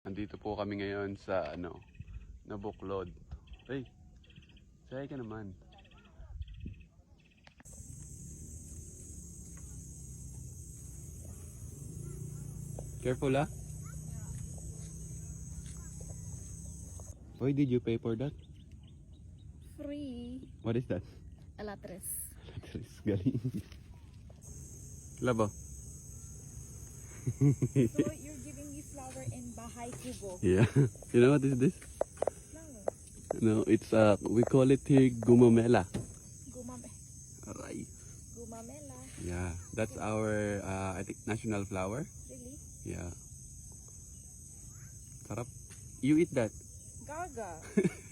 Nandito po kami ngayon sa ano, Nabuklod. Hey, say ka naman. Careful ah. Why did you pay for that? Free. What is that? Alatres. Let's galing. Labo. So Kubo. Yeah. You know what is this? Flower. No, it's uh we call it here gumamela. Gumame. Aray. Gumamela. Yeah, that's our uh, I think national flower. Really? Yeah. Sarap. You eat that. Gaga.